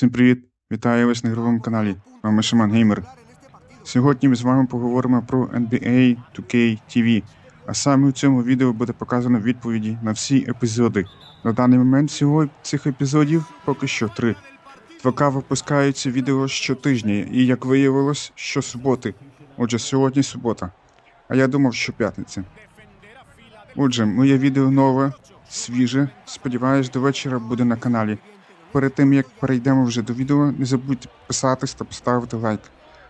Всім привіт! Вітаю вас на ігровому каналі. Вами Шаман Геймер. Сьогодні ми з вами поговоримо про NBA 2K TV. А саме у цьому відео буде показано відповіді на всі епізоди. На даний момент всього цих епізодів поки що три. 2К випускаються відео щотижня, і як виявилось, щосуботи. Отже, сьогодні субота. А я думав, що п'ятниця. Отже, моє відео нове, свіже. Сподіваюсь, до вечора буде на каналі. Перед тим як перейдемо вже до відео, не забудьте підписатись та поставити лайк,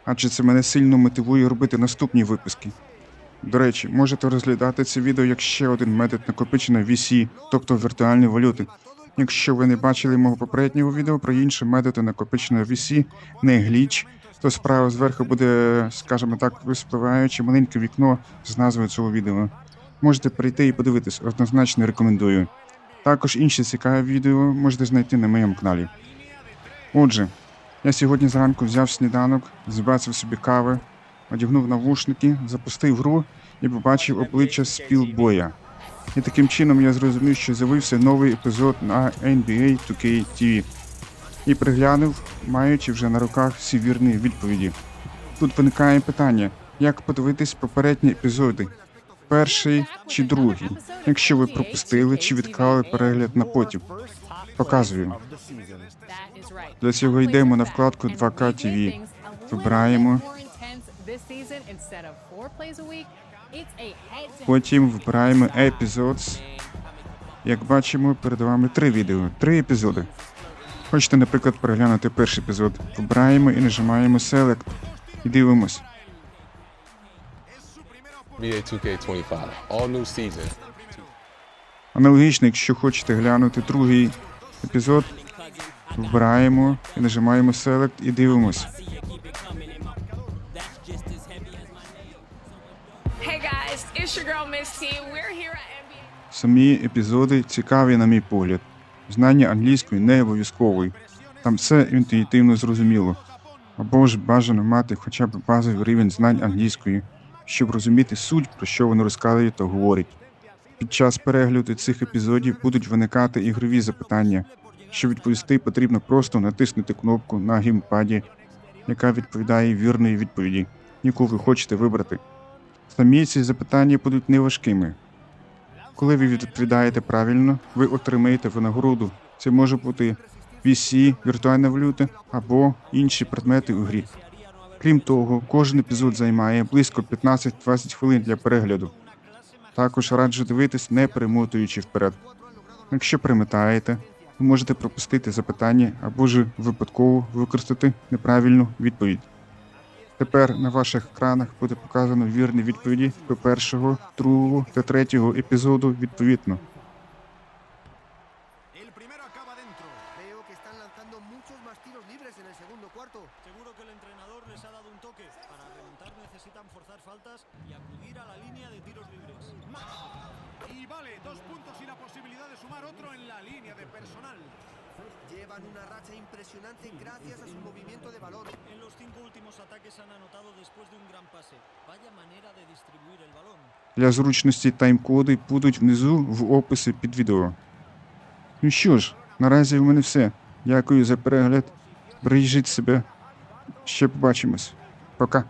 адже це мене сильно мотивує робити наступні випуски. До речі, можете розглядати це відео як ще один метод накопичення VC, тобто віртуальної валюти. Якщо ви не бачили мого попереднього відео про інші методи накопичення VC, не гліч, то справа зверху буде, скажімо так, виспливаюче маленьке вікно з назвою цього відео. Можете прийти і подивитись, однозначно рекомендую. Також інші цікаві відео можете знайти на моєму каналі. Отже, я сьогодні зранку взяв сніданок, збацав собі кави, одягнув навушники, запустив гру і побачив обличчя спілбоя. І таким чином я зрозумів, що з'явився новий епізод на NBA 2K TV. І приглянув, маючи вже на руках всі вірні відповіді. Тут виникає питання, як подивитись попередні епізоди, перший чи другий, якщо ви пропустили чи відклали перегляд на потім. Показую. Для цього йдемо на вкладку 2K TV. Вибираємо. Потім вибираємо Episodes. Як бачимо, перед вами три відео, три епізоди. Хочете, наприклад, переглянути перший епізод. Вибираємо і нажимаємо Select. І дивимось. NBA 2K25, all new season. Аналогічно, якщо хочете глянути другий епізод, вибираємо і нажимаємо Select і дивимось. Самі епізоди цікаві, на мій погляд. Знання англійської не обов'язковий. Там все інтуїтивно зрозуміло. Або ж бажано мати хоча б базовий рівень знань англійської, щоб розуміти суть, про що вони розказують та говорять. Під час перегляду цих епізодів будуть виникати ігрові запитання. Щоб відповісти, потрібно просто натиснути кнопку на геймпаді, яка відповідає вірної відповіді, яку ви хочете вибрати. Самі ці запитання будуть неважкими, коли ви відповідаєте правильно, ви отримаєте винагороду. Це може бути VC, віртуальна валюта або інші предмети у грі. Крім того, кожен епізод займає близько 15-20 хвилин для перегляду. Також раджу дивитись, не перемотуючи вперед. Якщо перемотаєте, ви можете пропустити запитання або ж випадково використати неправильну відповідь. Тепер на ваших екранах буде показано вірні відповіді до першого, другого та третього епізоду відповідно. El primero acaba dentro. Veo que están lanzando muchos más tiros libres en el segundo. Seguro que el entrenador les ha dado un toque. Para remontar necesitan forzar faltas y acudir a la línea de tiros libres. Y vale, dos puntos y la posibilidad de sumar otro en la línea de personal. Llevan una racha impresionante gracias a su movimiento de balón. En los cinco últimos ataques han anotado después de un gran pase. Vaya manera de distribuir el balón. Для зручності тайм-коди будуть внизу в описі під відео. Ну що ж, наразі в мене все. Дякую за перегляд. Бережіть себе. Ще побачимось. Пока.